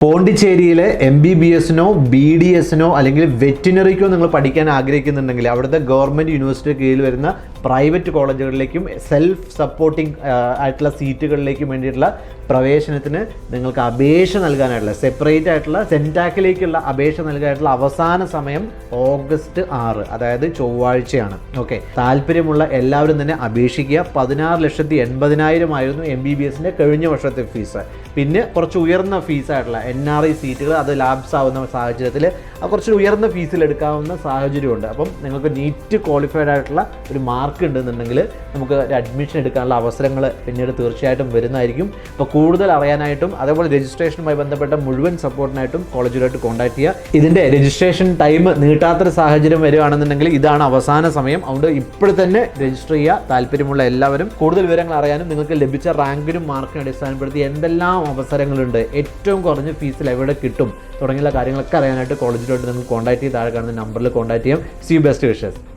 പോണ്ടിച്ചേരിയിലെ M B B എസിനോ B D എസിനോ അല്ലെങ്കിൽ വെറ്റിനറിക്കോ നിങ്ങൾ പഠിക്കാൻ ആഗ്രഹിക്കുന്നുണ്ടെങ്കിൽ അവിടുത്തെ ഗവൺമെന്റ് യൂണിവേഴ്സിറ്റി കീഴിൽ വരുന്ന പ്രൈവറ്റ് കോളേജുകളിലേക്കും സെൽഫ് സപ്പോർട്ടിംഗ് ആയിട്ടുള്ള സീറ്റുകളിലേക്കും വേണ്ടിയിട്ടുള്ള പ്രവേശനത്തിന് നിങ്ങൾക്ക് അപേക്ഷ നൽകാനായിട്ടുള്ള സെപ്പറേറ്റ് ആയിട്ടുള്ള സെന്റാക്കിലേക്കുള്ള അപേക്ഷ നൽകാനായിട്ടുള്ള അവസാന സമയം ഓഗസ്റ്റ് ആറ് അതായത് ചൊവ്വാഴ്ചയാണ്. ഓക്കെ താല്പര്യമുള്ള എല്ലാവരും തന്നെ അപേക്ഷിക്കുക. പതിനാറ് ലക്ഷത്തി എൺപതിനായിരം ആയിരുന്നു എം ബി ബി എസിന്റെ കഴിഞ്ഞ വർഷത്തെ ഫീസ് പിന്നെ കുറച്ച് ഉയർന്ന ഫീസായിട്ടുള്ള എൻ ആർ ഐ സീറ്റുകൾ അത് ലാബ്സ് ആവുന്ന സാഹചര്യത്തിൽ കുറച്ച് ഉയർന്ന ഫീസിൽ എടുക്കാവുന്ന സാഹചര്യമുണ്ട്. അപ്പം നിങ്ങൾക്ക് നീറ്റ് ക്വാളിഫൈഡ് ആയിട്ടുള്ള ഒരു മാർക്ക് ഉണ്ടെന്നുണ്ടെങ്കിൽ നമുക്ക് ഒരു അഡ്മിഷൻ എടുക്കാനുള്ള അവസരങ്ങൾ പിന്നീട് തീർച്ചയായിട്ടും വരുന്നതായിരിക്കും. അപ്പോൾ കൂടുതൽ അറിയാനായിട്ടും അതേപോലെ രജിസ്ട്രേഷനുമായി ബന്ധപ്പെട്ട മുഴുവൻ സപ്പോർട്ടിനായിട്ടും കോളേജിലോട്ട് കോൺടാക്ട് ചെയ്യുക. ഇതിന്റെ രജിസ്ട്രേഷൻ ടൈം നീട്ടാത്തൊരു സാഹചര്യം വരികയാണെന്നുണ്ടെങ്കിൽ ഇതാണ് അവസാന സമയം. അതുകൊണ്ട് ഇപ്പോൾ തന്നെ രജിസ്റ്റർ ചെയ്യുക. താല്പര്യമുള്ള എല്ലാവരും കൂടുതൽ വിവരങ്ങൾ അറിയാനും നിങ്ങൾക്ക് ലഭിച്ച റാങ്കിനും മാർക്കിനും അടിസ്ഥാനപ്പെടുത്തി എന്തെല്ലാം അവസരങ്ങളുണ്ട് ഏറ്റവും കുറഞ്ഞ ഫീസിൽ എവിടെ കിട്ടും തുടങ്ങിയുള്ള കാര്യങ്ങളൊക്കെ അറിയാനായിട്ട് കോളേജിലോട്ട് നിങ്ങൾക്ക് കോൺടാക്ട് ചെയ്ത് താഴെ കാണുന്ന നമ്പറിൽ കോൺടാക്ട് ചെയ്യാം. C best wishes